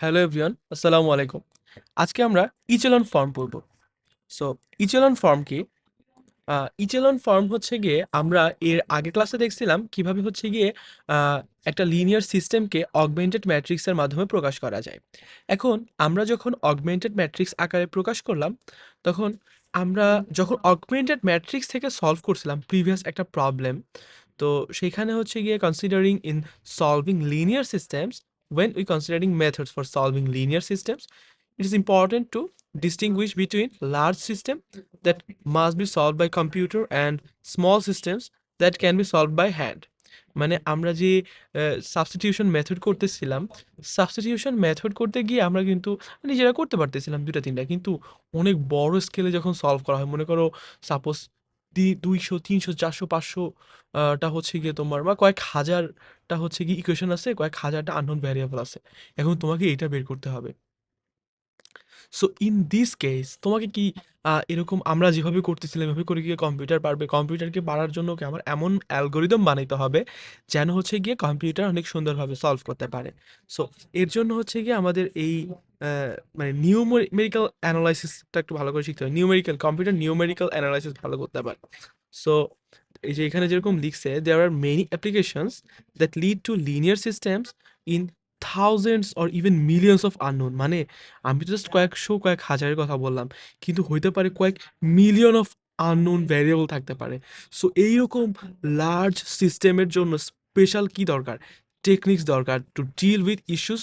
Hello everyone, আসসালামু আলাইকুম। আজকে আমরা ইচেলন ফর্ম পড়ব। সো ইচেলন ফর্ম কি? ইচেলন ফর্ম হচ্ছে গিয়ে আমরা এর আগে ক্লাসে দেখছিলাম কীভাবে হচ্ছে গিয়ে একটা লিনিয়ার সিস্টেমকে অগমেন্টেড ম্যাট্রিক্সের মাধ্যমে প্রকাশ করা যায়। এখন আমরা যখন অগমেন্টেড ম্যাট্রিক্স আকারে প্রকাশ করলাম, তখন আমরা যখন অগমেন্টেড ম্যাট্রিক্স থেকে সলভ করছিলাম প্রিভিয়াস একটা প্রবলেম তো সেখানে হচ্ছে গিয়ে considering in solving linear systems when we considering methods for solving linear systems it is important to distinguish between large system that must be solved by computer and small systems that can be solved by hand মানে আমরা যে substitution method করতেছিলাম substitution method করতে গিয়ে আমরা কিন্তু নিজেরা করতে পারতেছিলাম দুটা তিনটা কিন্তু অনেক বড় স্কেলে যখন সলভ করা হয় মনে করো সাপোজ দুইশো, তিনশো, চারশো, পাঁচশো টা হচ্ছে গিয়ে তোমার, বা কয়েক হাজারটা হচ্ছে গিয়ে ইকুয়েশন আছে, কয়েক হাজারটা আননোন ভ্যারিয়েবল আছে। এখন তোমাকে এটা বের করতে হবে। সো ইন দিস কেস তোমাকে কি এরকম আমরা যেভাবে করতেছিলাম, এভাবে করে গিয়ে কম্পিউটার পারবে কম্পিউটারকে পারার জন্য কি আমার এমন অ্যালগোরিদম বানাইতে হবে যেন হচ্ছে গিয়ে কম্পিউটার অনেক সুন্দরভাবে সলভ করতে পারে? সো এর জন্য হচ্ছে গিয়ে আমাদের এই মানে নিউমেরিক্যাল অ্যানালাইসিসটা একটু ভালো করে শিখতে হবে। নিউমেরিক্যাল কম্পিউটার নিউমেরিক্যাল অ্যানালাইসিস ভালো করতে পারে সো এই যে এখানে যেরকম লিখছে there are many applications that lead to linear systems in thousands or even millions of unknown মানে আমি তো জাস্ট কয়েকশো, কয়েক হাজারের কথা বললাম, কিন্তু হইতে পারে কয়েক মিলিয়ন অফ আননোন ভ্যারিয়েবল থাকতে পারে। সো এইরকম লার্জ সিস্টেমের জন্য স্পেশাল কি দরকার? টেকনিক্স দরকার to deal with issues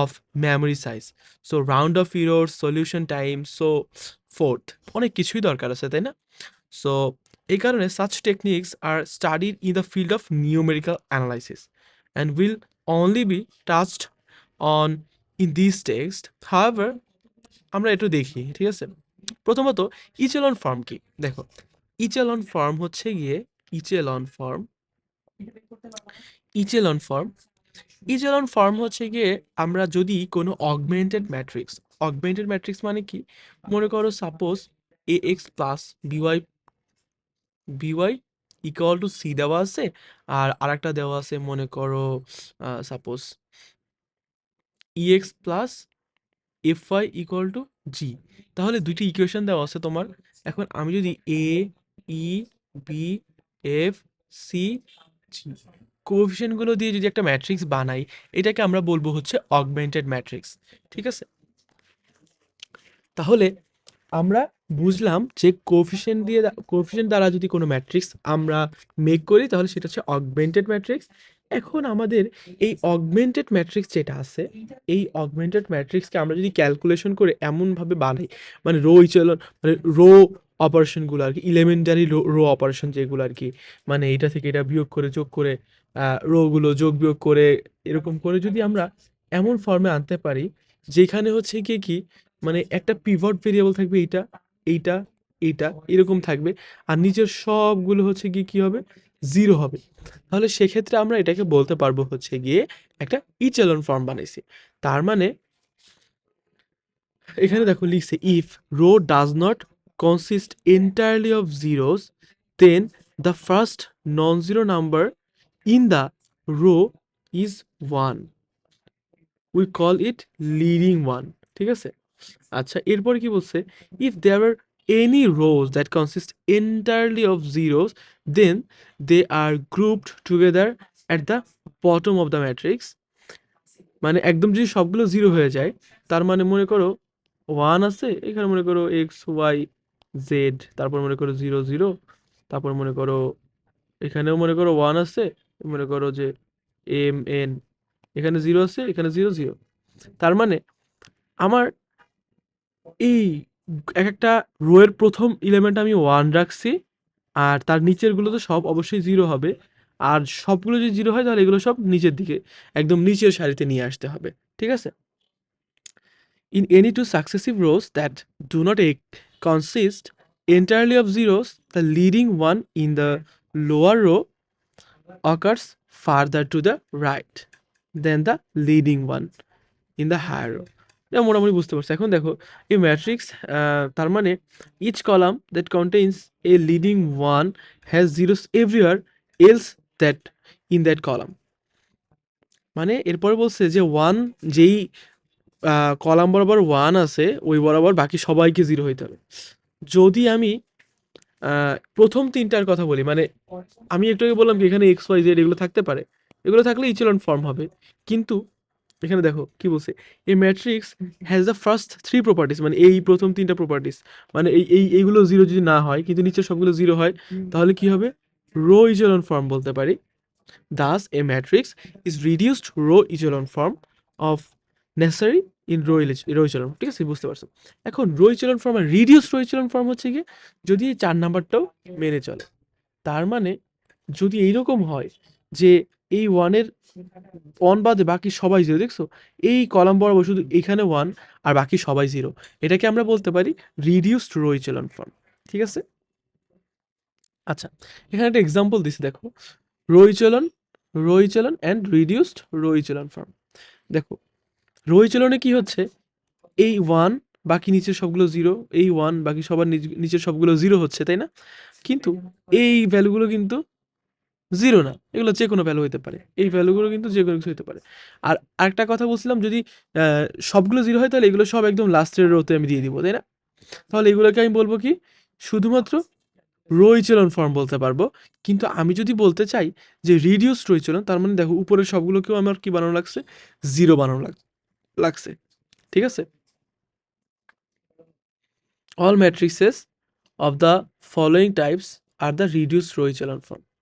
of memory size so round off error solution time so forth অনেক কিছুই দরকার আছে, তাই না? সো এই কারণে such techniques are studied in the field of numerical analysis and will only be touched on in these text however, আমরা একটু দেখি, ঠিক আছে? প্রথমত ইচেলন ফর্ম কি? দেখো ইচেলন ফর্ম হচ্ছে গিয়ে echelon form echelon form echelon form হচ্ছে গিয়ে, আমরা যদি কোনো অগমেন্টেড ম্যাট্রিক্স অগমেন্টেড ম্যাট্রিক্স মানে কি? মনে করো suppose A X plus B Y B Y equal to C দেওয়া আছে, আর আরেকটা দেওয়া আছে, মনে করো suppose E X plus F Y equal to G তাহলে দুইটি ইকুয়েশন দেওয়া আছে তোমার। এখন আমি যদি A E B F C G কোএফিসিয়েন্টগুলো দিয়ে যদি একটা ম্যাট্রিক্স বানাই, এটাকে আমরা বলব হচ্ছে অগমেন্টেড ম্যাট্রিক্স ঠিক আছে? তাহলে আমরা বুঝলাম যে কোফিশিয়েন্ট দিয়ে কোফিশিয়েন্ট দ্বারা যদি কোনো ম্যাট্রিক্স আমরা মেক করি, তাহলে সেটা হচ্ছে অগমেন্টেড ম্যাট্রিক্স এখন আমাদের এই অগমেন্টেড ম্যাট্রিক্স যেটা আছে, এই অগমেন্টেড ম্যাট্রিক্সকে আমরা যদি ক্যালকুলেশন করে এমনভাবে বানাই মানে রো ইচলন মানে রো অপারেশনগুলো আর কি ইলেমেন্টারি রো অপারেশন যেগুলো আর কি মানে এটা থেকে এটা বিয়োগ করে, যোগ করে রোগুলো যোগ বিয়োগ করে, এরকম করে যদি আমরা এমন ফর্মে আনতে পারি, যেখানে হচ্ছে কি কি মানে একটা পিভট ভেরিয়েবল থাকবে এইটা এইটা এইটা, এরকম থাকবে। আর নিচের সবগুলো হচ্ছে গিয়ে কি হবে? জিরো হবে। তাহলে সেক্ষেত্রে আমরা এটাকে বলতে পারব হচ্ছে গিয়ে একটা ইচেলন ফর্ম বানাইছি। তার মানে এখানে দেখো লিখছে if row does not consist entirely of zeros then the first non zero number in the row is one we call it leading one ঠিক আছে? আচ্ছা এরপরে কি বলছে? If there are any rows that consist entirely of zeros then they are grouped together at the bottom of the matrix মানে একদম যদি সবগুলো জিরো হয়ে যায়, তার মানে মনে করো ওয়ান আছে, এখানে মনে করো এক্স ওয়াই জেড তারপর মনে করো জিরো জিরো তারপর মনে করো এখানেও মনে করো ওয়ান আছে, মনে করো যে এম এন এখানে জিরো আছে, এখানে জিরো জিরো তার মানে আমার এই এক একটা রো এর প্রথম এলিমেন্ট আমি ওয়ান রাখছি, আর তার নিচেরগুলো তো সব অবশ্যই জিরো হবে। আর সবগুলো যদি জিরো হয়, তাহলে এগুলো সব নিচের দিকে, একদম নিচের সারিতে নিয়ে আসতে হবে, ঠিক আছে? In any two successive rows that do not a consist entirely of zeros, the leading one in the lower row occurs farther to the right than the leading one in the higher row. এটা মোটামুটি বুঝতে পারছি। এখন দেখো, এই matrix তার মানে each column that contains a leading one has zeros everywhere else that in that column মানে এরপরে বলছে যে ওয়ান যেই কলাম বরাবর ওয়ান আছে, ওই বরাবর বাকি সবাইকে জিরো হইতে হবে। যদি আমি প্রথম তিনটার কথা বলি মানে আমি একটু আগে বললাম কি, এখানে এক্স ওয়াই জেড এগুলো থাকতে পারে। এগুলো থাকলে ইচলন ফর্ম হবে। কিন্তু এখানে দেখো কি বলছে? A matrix has the first three properties মানে এই প্রথম তিনটা প্রপার্টিস মানে এই এই, এইগুলো জিরো যদি না হয়, কিন্তু নিচের সবগুলো জিরো হয়, তাহলে কি হবে? রো ইচেলন ফর্ম বলতে পারি। Thus a matrix is reduced row echelon form of necessary in row row echelon ঠিক আছে? বুঝতে পারছ? এখন রো ইচেলন ফর্ম আর রিডিউসড রো ইচেলন ফর্ম হচ্ছে গিয়ে যদি এই চার নাম্বারটাও মেনে চলে। তার মানে যদি এইরকম হয় যে এই ওয়ানের ওয়ান বাদে বাকি সবাই জিরো দেখছ? এই কলাম বরাবর শুধু এখানে ওয়ান আর বাকি সবাই জিরো এটাকে আমরা বলতে পারি রিডিউসড রো ইচেলন ফর্ম ঠিক আছে? আচ্ছা এখানে একটা এক্সাম্পল দিছি, দেখো। Row echelon row echelon and reduced row echelon form দেখো রো ইচেলনে কি হচ্ছে? এই ওয়ান বাকি নিচের সবগুলো জিরো এই ওয়ান বাকি সবার নিচ- নিচের সবগুলো জিরো হচ্ছে, তাই না? কিন্তু এই ভ্যালুগুলো কিন্তু জিরো না। এগুলো যে কোনো ভ্যালু হতে পারে। এই ভ্যালুগুলো কিন্তু যে কোনো কিছু হতে পারে। আর আরেকটা কথা বলছিলাম, যদি সবগুলো জিরো হয়, তাহলে এগুলো সব একদম লাস্টের রোতে আমি দিয়ে দিব, তাই না? তাহলে এগুলোকে আমি বলব কি, শুধুমাত্র রো ইচেলন ফর্ম বলতে পারব। কিন্তু আমি যদি বলতে চাই যে রিডিউস রো ইচেলন তার মানে দেখো উপরের সবগুলোকেও আমার কি বানানো লাগছে? জিরো বানানো লাগ- লাগছে। ঠিক আছে? Matrices of the following types are the reduced row echelon form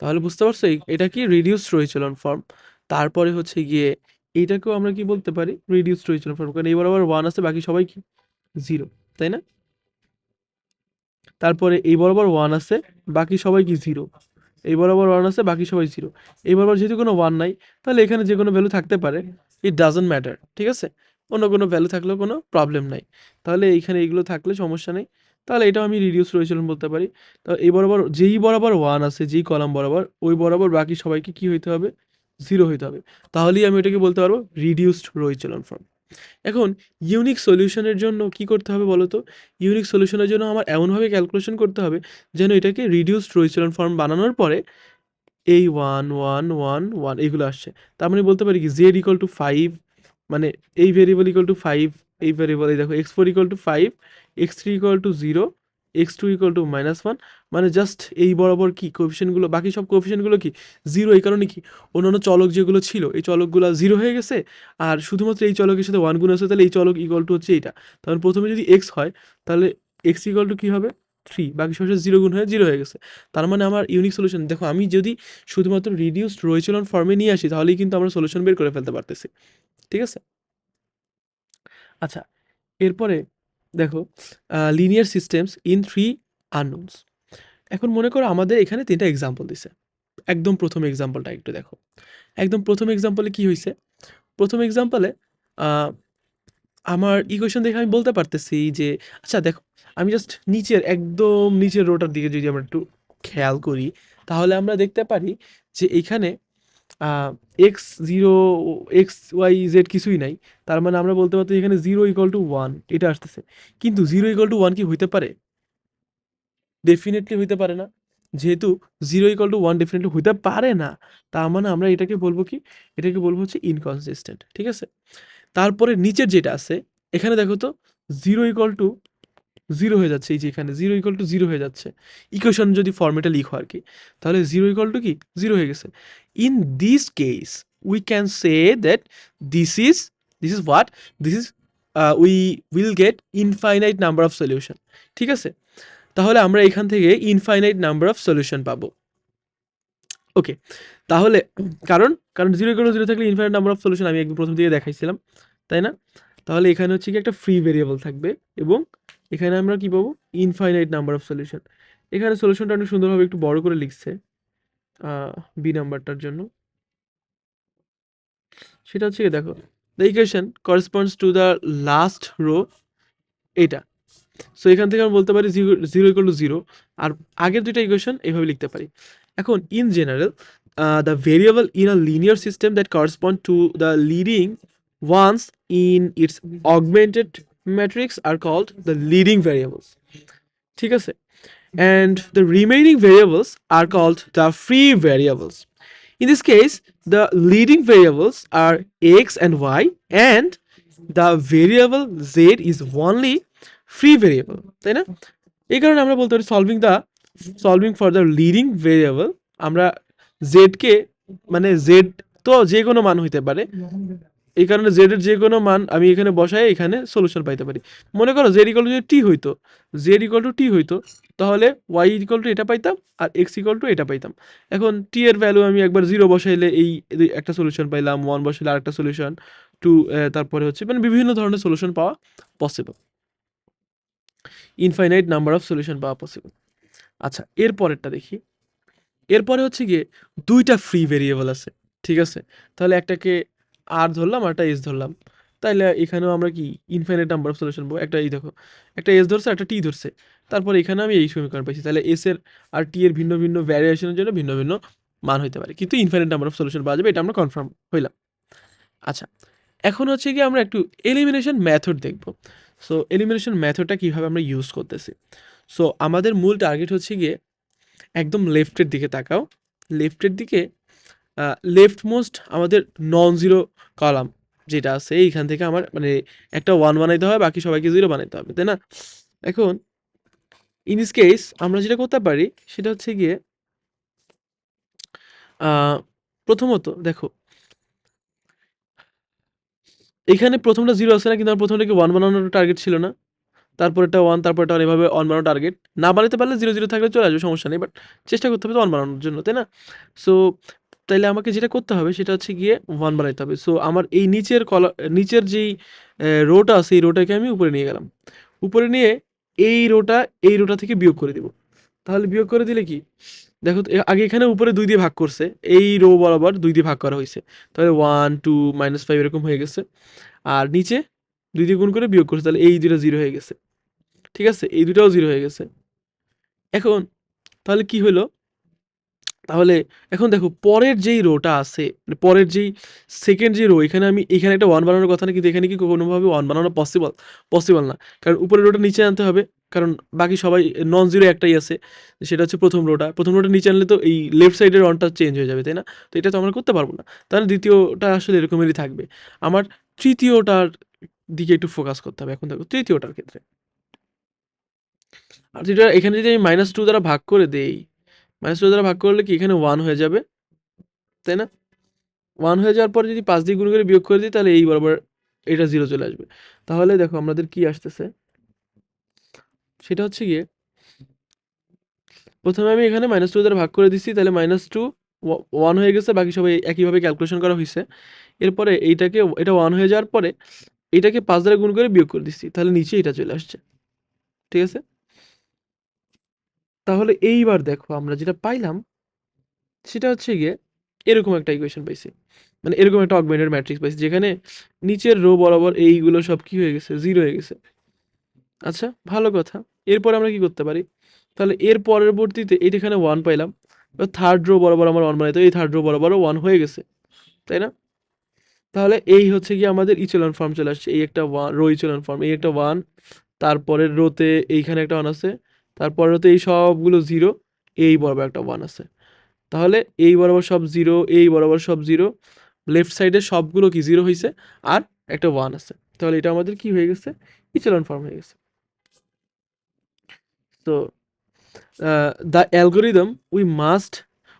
তাহলে বুঝতে পারছ এটা কি রিডিউসড রো echelon ফর্ম তারপরে হচ্ছে গিয়ে এইটাকেও আমরা কি বলতে পারি? রিডিউসড রো ফর্ম কারণ এবার আবার ওয়ান আছে, বাকি সবাই কি? জিরো তাই না? তারপরে এই বরাবর ওয়ান আছে, বাকি সবাই কি জিরো এই বরাবর ওয়ান আছে, বাকি সবাই জিরো এই বরাবর যেহেতু কোনো ওয়ান নাই, তাহলে এখানে যে কোনো ভ্যালু থাকতে পারে ইট ডাজন্ট ম্যাটার ঠিক আছে? অন্য কোনো ভ্যালু থাকলেও কোনো প্রবলেম নাই। তাহলে এইখানে এইগুলো থাকলে সমস্যা নেই। তাহলে এটাও আমি রিডিউস রয়েছিলাম বলতে পারি। তো এই বরাবর যেই বরাবর ওয়ান আছে, যেই কলাম বরাবর, ওই বরাবর বাকি সবাইকে কি হইতে হবে? জিরো হইতে হবে। তাহলেই আমি এটাকে বলতে পারব রিডিউসড রোইচলন ফর্ম এখন ইউনিক সলিউশনের জন্য কি করতে হবে বলো তো ইউনিক সলিউশনের জন্য আমার এমনভাবে ক্যালকুলেশন করতে হবে যেন এটাকে রিডিউসড রোইচলন ফর্ম বানানোর পরে এই ওয়ান ওয়ান ওয়ান ওয়ান এইগুলো আসছে। তার মানে বলতে পারি কি জেড ইকুয়াল টু ফাইভ মানে এই ভেরিয়েবল ইকুয়াল টু ফাইভ এই ভেরিয়েবল এই দেখো x four equal to five x three equal to zero x two equal to minus one মানে জাস্ট এই বরাবর কি কোফিশিয়েন্টগুলো বাকি সব কোফিশিয়েন্টগুলো কি? জিরো এই কারণে কি? অন্যান্য চলক যেগুলো ছিল, এই চলকগুলো জিরো হয়ে গেছে, আর শুধুমাত্র এই চলকের সাথে ওয়ান গুণ আছে, তাহলে এই চলক ইকুয়াল টু হচ্ছে এইটা। তাহলে প্রথমে যদি এক্স হয়, তাহলে এক্স ইকুয়াল টু কী হবে? থ্রি বাকি সব জিরো গুণ হয়ে জিরো হয়ে গেছে। তার মানে আমার ইউনিক সলিউশন দেখো আমি যদি শুধুমাত্র রিডিউসড রোয়েচলন ফর্মে নিয়ে আসি, তাহলেই কিন্তু আমরা সলিউশন বের করে ফেলতে পারতেছি। ঠিক আছে? আচ্ছা এরপরে দেখো linear systems in three unknowns এখন মনে করো আমাদের এখানে তিনটা এক্সাম্পল দিছে। একদম প্রথম এক্সাম্পলটা একটু দেখো। একদম প্রথম এক্সাম্পলে কি হয়েছে প্রথম এক্সাম্পলে আমার ইকুয়েশন দেখে আমি বলতে পারতেছি যে আচ্ছা দেখো, আমি জাস্ট নিচের, একদম নিচের রোটার দিকে যদি আমরা একটু খেয়াল করি, তাহলে আমরা দেখতে পারি যে এখানে x zero x y z কিছুই নাই। তার মানে আমরা বলতে পারতেছি এখানে জিরো ইকুয়াল টু ওয়ান এটা আসতেছে। কিন্তু জিরো ইকুয়াল টু ওয়ান কি হইতে পারে? ডেফিনেটলি হইতে পারে না। যেহেতু zero equal to one definitely হইতে পারে না, তার মানে আমরা এটাকে বলব কি? এটাকে বলব হচ্ছে ইনকনসিস্টেন্ট ঠিক আছে? তারপরে নিচের যেটা আছে, এখানে দেখো তো জিরো ইকুয়াল টু জিরো হয়ে যাচ্ছে, এই যে এখানে জিরো ইকুয়াল টু জিরো হয়ে যাচ্ছে। ইকুয়েশন যদি ফর্মেটে লিখো আর কি তাহলে জিরো ইকুয়াল টু কি? জিরো হয়ে গেছে। In this case we can say that this is this is what this is we will get infinite number of solution ঠিক আছে? তাহলে আমরা এখান থেকে ইনফাইনাইট নাম্বার অফ সলিউশন পাবো। ওকে তাহলে কারণ কারণ জিরো ইকুয়াল জিরো থাকলে ইনফাইনাইট নাম্বার অফ সলিউশন আমি একদম প্রথম দিকে দেখাইছিলাম, তাই না? তাহলে এখানে হচ্ছে কি একটা ফ্রি ভেরিয়েবল থাকবে এবং এখানে আমরা কি পাবো? ইনফাইনাইট নাম্বার অফ সলিউশন এখানে সলিউশনটা অনেক সুন্দরভাবে একটু বড় করে লিখছে বি নাম্বারটার জন্য। সেটা হচ্ছে দেখো the equation corresponds to the last row এটা। সো এখান থেকে আমরা বলতে পারি জিরো ইকুয়াল টু জিরো আর আগের দুইটা ইকুয়েশন এইভাবে লিখতে পারি। এখন in general the variable in a linear system that correspond to the leading ones in its augmented matrix are called the leading variables ঠিক আছে? And the remaining variables are called the free variables. In this case, the leading variables are x and y, and the variable z is only free variable তাই না? এই কারণে আমরা বলতে পারি solving the solving for the leading variable আমরা জেডকে মানে জেড তো যে কোনো মান হইতে পারে এই কারণে জেড এর যে কোনো মান আমি এখানে বসাই এখানে সলিউশন পাইতে পারি। মনে করো জেড ইকুয়াল টু টি হইতো। জেড ইকুয়াল টু টি হইতো, তাহলে ওয়াই ইকুয়াল টু এটা পাইতাম আর এক্স ইকুয়াল টু এটা পাইতাম। এখন টি এর ভ্যালু আমি একবার জিরো বসাইলে এই এই একটা সলিউশন পাইলাম ওয়ান বসাইলে আরেকটা সলিউশন টু তারপরে হচ্ছে মানে বিভিন্ন ধরনের সলিউশন পাওয়া possible infinite number of solution পাওয়া পসিবল আচ্ছা এর পরেরটা দেখি। এরপরে হচ্ছে গিয়ে দুইটা ফ্রি ভেরিয়েবল আছে, ঠিক আছে? তাহলে একটাকে আর ধরলাম আর একটা এস ধরলাম। তাহলে এখানেও আমরা কি ইনফাইনাইট নাম্বার অফ সলিউশন পাবো একটা এই দেখো, একটা এস ধরছে, একটা টি ধরছে। তারপর এখানে আমি এই সমীকরণ পাইছি। তাহলে এস এর আর টি এর ভিন্ন ভিন্ন ভ্যারিয়েশনের জন্য ভিন্ন ভিন্ন মান হইতে পারে। কিন্তু ইনফাইনাইট নাম্বার অফ সলিউশন পাওয়া যাবে, এটা আমরা কনফার্ম হইলাম। আচ্ছা এখন হচ্ছে কি আমরা একটু এলিমিনেশন মেথড দেখব। সো এলিমিনেশন মেথডটা কীভাবে আমরা ইউজ করতেছি? সো আমাদের মূল টার্গেট হচ্ছে গিয়ে একদম লেফটের দিকে তাকাও। লেফটের দিকে লেফট মোস্ট আমাদের নন জিরো কলাম যেটা আছে, এইখান থেকে আমার মানে একটা ওয়ান বানাইতে হবে, বাকি সবাইকে জিরো বানাইতে হবে, তাই না? এখন ইন দিস কেস আমরা যেটা করতে পারি, সেটা হচ্ছে গিয়ে প্রথমত দেখো, এখানে প্রথমটা জিরো আছে না, কিন্তু আমার প্রথমটাকে ওয়ান বানানোর টার্গেট ছিল না। তারপরটা ওয়ান তারপরটা ওয়ান এভাবে ওয়ান বানানো টার্গেট না বানাতে পারলে জিরো জিরো থাকলে চলে আসবে, সমস্যা নেই বাট চেষ্টা করতে হবে ওয়ান বানানোর জন্য, তাই না? সো তাইলে আমাকে যেটা করতে হবে সেটা হচ্ছে গিয়ে ওয়ান বানাইতে হবে। সো আমার এই নিচের কলা, নিচের যেই রোটা আছে, এই রোটাকে আমি উপরে নিয়ে গেলাম। উপরে নিয়ে এই রোটা এই রোটা থেকে বিয়োগ করে দিব। তাহলে বিয়োগ করে দিলে কি? দেখো আগে এখানে উপরে দুই দিয়ে ভাগ করছে। এই রো বরাবর দুই দিয়ে ভাগ করা হয়েছে। তাহলে ওয়ান টু মাইনাস ফাইভ এরকম হয়ে গেছে। আর নিচে দুই দিয়ে গুণ করে বিয়োগ করছে। তাহলে এই দুটো জিরো হয়ে গেছে। ঠিক আছে? এই দুটাও জিরো হয়ে গেছে। এখন, তাহলে কি হলো? তাহলে এখন দেখো পরের যেই রোটা আছে মানে পরের যেই সেকেন্ড যে রো এখানে আমি, এখানে একটা ওয়ান বানানোর কথা না, কিন্তু এখানে কি কোনোভাবে ওয়ান বানানো পসিবল পসিবল না। কারণ উপরের রোটা নিচে আনতে হবে, কারণ বাকি সবাই নন জিরো একটাই আছে, সেটা হচ্ছে প্রথম রোটা। প্রথম রোটা নিচে আনলে তো এই লেফট সাইডের ওয়ানটা চেঞ্জ হয়ে যাবে, তাই না? তো এটা তো আমরা করতে পারব না। তাহলে দ্বিতীয়টা আসলে এরকমেরই থাকবে। আমার তৃতীয়টার দিকে একটু ফোকাস করতে হবে, এখন দেখো তৃতীয়টার ক্ষেত্রে। আর যেটা এখানে যদি আমি মাইনাস টু দ্বারা ভাগ করে দেই মাইনাস টু দ্বারা ভাগ করলে কি এখানে ওয়ান হয়ে যাবে? তাই না? ওয়ান হয়ে যাওয়ার পর যদি পাঁচ দিয়ে গুণ করে বিয়োগ করে দিই, তাহলে এই বরাবর এটা জিরো চলে আসবে। তাহলে দেখো আমাদের কি আসতেছে? সেটা হচ্ছে গিয়ে, প্রথমে আমি এখানে মাইনাস টু দ্বারা ভাগ করে দিচ্ছি তাহলে মাইনাস টু ওয়ান হয়ে গেছে, বাকি সবাই একইভাবে ক্যালকুলেশন করা হয়েছে এরপরে এইটাকে, এটা ওয়ান হয়ে যাওয়ার পরে, এটাকে পাঁচ দ্বারা গুণ করে বিয়োগ করে দিচ্ছি তাহলে নিচে এটা চলে আসছে। ঠিক আছে? তাহলে এইবার দেখো আমরা যেটা পাইলাম, সেটা হচ্ছে গিয়ে এরকম একটা ইকুয়েশন পাইছি। মানে এরকম একটা অগমেন্টেড ম্যাট্রিক্স পাইছি, যেখানে নিচের রো বরাবর এইগুলো সব কি হয়ে গেছে? জিরো হয়ে গেছে। আচ্ছা ভালো কথা। এরপর আমরা কি করতে পারি? তাহলে এর পরবর্তীতে এইটা এখানে ওয়ান পাইলাম। থার্ড রো বরাবর আমার ওয়ান বানাইতে এই থার্ড রো বরাবরও ওয়ান হয়ে গেছে। তাই না? তাহলে এই হচ্ছে কি আমাদের ইচেলন ফর্ম চলে আসছে। এই একটা ওয়ান রো ইচেলন ফর্ম এই একটা ওয়ান তারপরের রোতে এইখানে একটা ওয়ান আছে। তারপরের রোতে এই সবগুলো জিরো এই বরাবর একটা ওয়ান আছে। তাহলে এই বরাবর সব জিরো এই বরাবর সব জিরো লেফট সাইডে সবগুলো কি জিরো হয়েছে আর একটা ওয়ান আছে। তাহলে এটা আমাদের কি হয়ে গেছে? ইচেলন ফর্ম হয়ে গেছে। তো দ্য অ্যালগোরিদম উই মাস্ট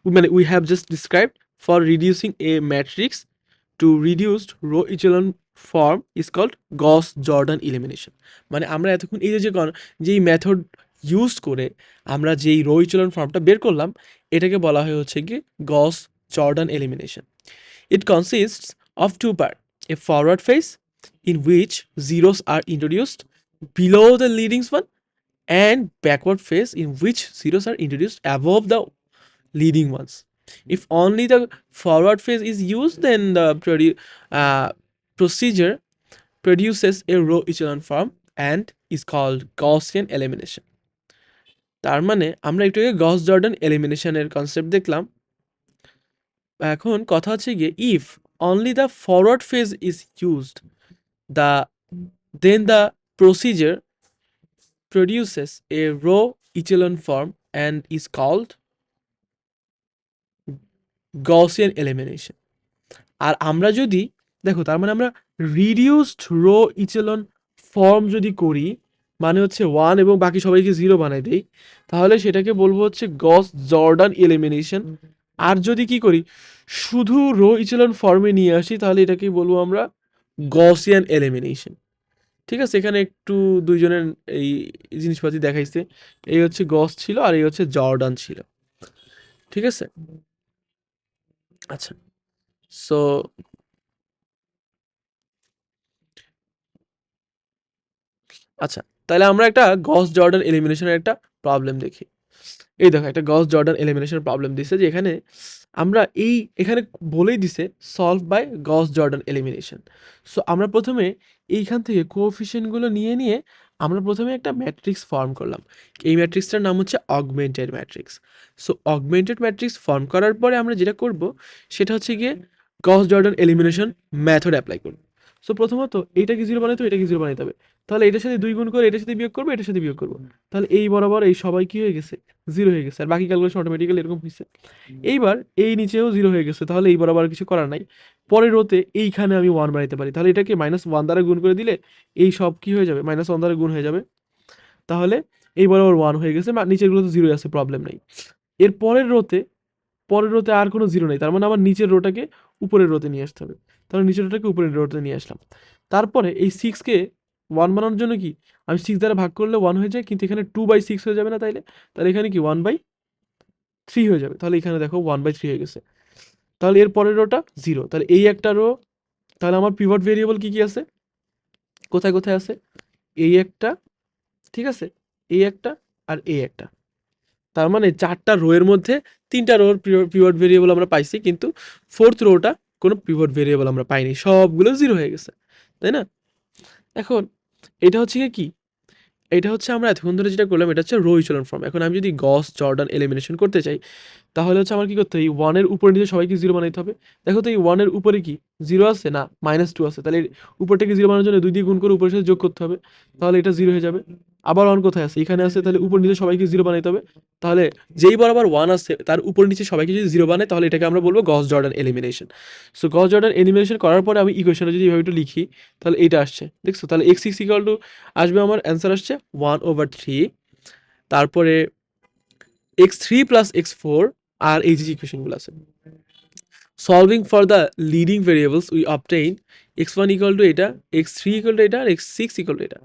মানে we have just described for reducing a matrix to reduced row echelon form is called Gauss Jordan elimination মানে আমরা এতক্ষণ এই যে গণ- যেই মেথড ইউজ করে আমরা যেই রোহিচলন ফর্মটা বের করলাম, এটাকে বলা হয় হচ্ছে কি Gauss Jordan elimination it consist of two part a forward phase in which zeros are introduced below the leadings one and backward phase in which zeros are introduced above the leading ones if only the forward phase is use then the procedure produces a row echelon form and is called Gaussian elimination তার মানে আমরা একটু আগে গস Jordan এলিমিনেশনের concept দেখলাম। এখন কথা হচ্ছে গিয়ে if only the forward phase is used the then the procedure produces a row echelon form and is called Gaussian elimination আর আমরা যদি, দেখো তার মানে আমরা রিডিউসড রো ইচেলন ফর্ম যদি করি মানে হচ্ছে ওয়ান এবং বাকি সবাইকে জিরো বানাই দেই। তাহলে সেটাকে বলব হচ্ছে গস জর্ডান এলিমিনেশন। আর যদি কি করি, শুধু রো ইচেলন ফর্মে নিয়ে আসি, তাহলে এটাকে বলব আমরা গসিয়ান এলিমিনেশন। ঠিক আছে? এখানে একটু দুইজনের এই জিনিসপাতি দেখাইছে। এই হচ্ছে গস ছিল আর এই হচ্ছে জর্ডান ছিল। ঠিক আছে? আচ্ছা। সো আচ্ছা। তাহলে আমরা একটা গস জর্ডান এলিমিনেশনের একটা প্রবলেম দেখি। এই দেখো, একটা গস জর্ডান এলিমিনেশনের প্রবলেম দিছে যে এখানে আমরা এই, এখানে বলেই দিছে solve by Gauss Jordan elimination so আমরা প্রথমে এইখান থেকে কোএফিসিয়েন্টগুলো নিয়ে নিয়ে আমরা প্রথমে একটা ম্যাট্রিক্স ফর্ম করলাম। এই ম্যাট্রিক্সটার নাম হচ্ছে augmented matrix so augmented matrix form করার পরে আমরা যেটা করব, সেটা হচ্ছে গিয়ে Gauss Jordan elimination method apply করব। সো প্রথমত এইটাকে জিরো বানাইতে হবে? এটাকে জিরো বানাইতে হবে? তাহলে এটার সাথে দুই গুণ করে এটার সাথে বিয়োগ করব এটার সাথে বিয়োগ করব। তাহলে এই বরাবর এই সবাই কি হয়ে গেছে? জিরো হয়ে গেছে। আর বাকি ক্যালকুলেশন অটোমেটিক্যালি এরকম হয়েছে এইবার এই নিচেও জিরো হয়ে গেছে। তাহলে এই বরাবর কিছু করার নাই। পরের রোতে এইখানে আমি ওয়ান বানাইতে পারি। তাহলে এটাকে মাইনাস ওয়ান দ্বারা গুণ করে দিলে এই সব কি হয়ে যাবে? মাইনাস ওয়ান দ্বারা গুণ হয়ে যাবে। তাহলে এই বরাবর ওয়ান হয়ে গেছে। বা নিচেরগুলো তো জিরো আছে প্রবলেম নেই। এর পরের রোতে পরের রোতে আর কোনো জিরো নেই। তার মানে আমার নিচের রোটাকে উপরের রোতে নিয়ে আসতে হবে। তাহলে নিচের রোটাকে উপরের রোতে নিয়ে আসলাম। তারপরে এই সিক্সকে ওয়ান বানানোর জন্য কি? আমি সিক্স দ্বারা ভাগ করলে ওয়ান হয়ে যায়, কিন্তু এখানে টু বাই সিক্স হয়ে যাবে না তাইলে? তাহলে এখানে কি ওয়ান বাই থ্রি হয়ে যাবে। তাহলে এখানে দেখো ওয়ান বাই থ্রি হয়ে গেছে। তাহলে এর পরের রোটা জিরো তাহলে এই একটা রো তাহলে আমার পিভট ভেরিয়েবল কি কি আছে? কোথায় কোথায় আছে? এই একটা, ঠিক আছে? এই একটা আর এই একটা। তার মানে চারটা রোয়ের মধ্যে তিনটা রোর পিভট ভেরিয়েবল আমরা পাইছি, কিন্তু ফোর্থ রোটা কোনো পিভট ভেরিয়েবল আমরা পাইনি, সবগুলো জিরো হয়ে গেছে, তাই না? এখন এটা হচ্ছে কি? এটা হচ্ছে আমরা এতক্ষণ ধরে যেটা করলাম, এটা হচ্ছে রো ইচলন ফর্ম এখন আমি যদি গস, জর্ডান এলিমিনেশন করতে চাই, তাহলে হচ্ছে আমার কি করতে হবে? এই ওয়ানের উপরে নিচে সবাইকে জিরো বানাইতে হবে। দেখো তো এই ওয়ানের উপরে কি? জিরো আছে না মাইনাস টু আছে। তাহলে উপরটাকে জিরো বানানোর জন্য দুই দিয়ে গুণ করে উপরের সাথে যোগ করতে হবে। তাহলে এটা জিরো হয়ে যাবে। আবার ওয়ান কোথায় আছে? এখানে আছে, তাহলে উপর নিচে সবাইকে জিরো বানাইতে হবে। তাহলে যেই বরাবর ওয়ান আছে, তার উপর নিচে সবাইকে যদি জিরো বানায়, তাহলে এটাকে আমরা বলব Gauss Jordan elimination so Gauss Jordan elimination করার পরে আমি ইকুয়েশনে যদি এভাবে একটু লিখি, তাহলে এইটা আসছে। দেখছ? তাহলে এক্স সিক্স ইকাল টু আসবে আমার অ্যান্সার আসছে ওয়ান ওভার থ্রি তারপরে x three plus x four আর এই যে ইকুয়েশনগুলো আছে। Solving for the leading variables we obtain x one equal to এটা এক্স থ্রি ইকাল টু এটা, আর এক্স সিক্স ইকাল টু এটা।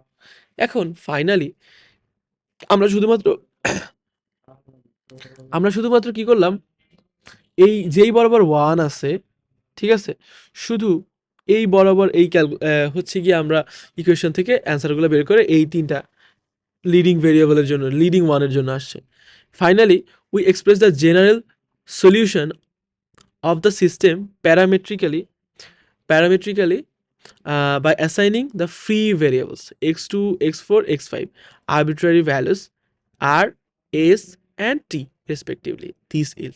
এখন ফাইনালি আমরা শুধুমাত্র আমরা শুধুমাত্র কি করলাম? এই যেই বরাবর ওয়ান আছে, ঠিক আছে? শুধু এই বরাবর এই হচ্ছে গিয়ে আমরা ইকুয়েশন থেকে অ্যান্সারগুলো বের করে এই তিনটা লিডিং ভেরিয়েবলের জন্য লিডিং ওয়ানের জন্য আসছে। Finally we express the general solution of the system parametrically parametrically uh, by assigning the free variables x2 x4 x5 arbitrary values r s and t respectively this is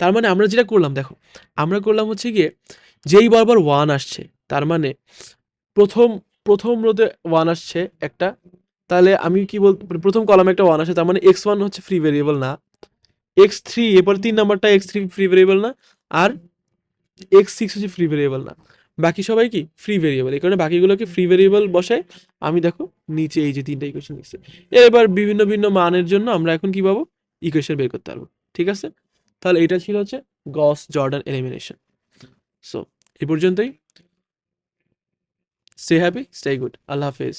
তার মানে আমরা যেটা করলাম দেখো আমরা করলাম হচ্ছে গিয়ে যেই বরাবর ওয়ান আসছে তার মানে প্রথম প্রথম রোতে ওয়ান আসছে একটা তাহলে আমি কি বল প্রথম কলামে একটা ওয়ান আসে তার মানে এক্স ওয়ান হচ্ছে ফ্রি ভেরিয়েবল না। এক্স থ্রি এরপর তিন নাম্বারটা এক্স থ্রি ফ্রি ভেরিয়েবল না আর এক্স সিক্স হচ্ছে ফ্রি ভেরিয়েবল না। বাকি সবাই কি ফ্রি ভেরিয়েবল এই কারণে বাকিগুলোকে ফ্রি ভেরিয়েবল বসায় আমি দেখো নিচে এই যে তিনটা ইকুয়েশন লিখছে এবার বিভিন্ন ভিন্ন মানের জন্য আমরা এখন কি পাবো? ইকুয়েশন বের করতে পারব। ঠিক আছে? তাহলে এটা ছিল হচ্ছে গস জর্ডান এলিমিনেশন সো এই পর্যন্তই। স্টে হ্যাপি স্টে গুড আল্লাহ হাফেজ।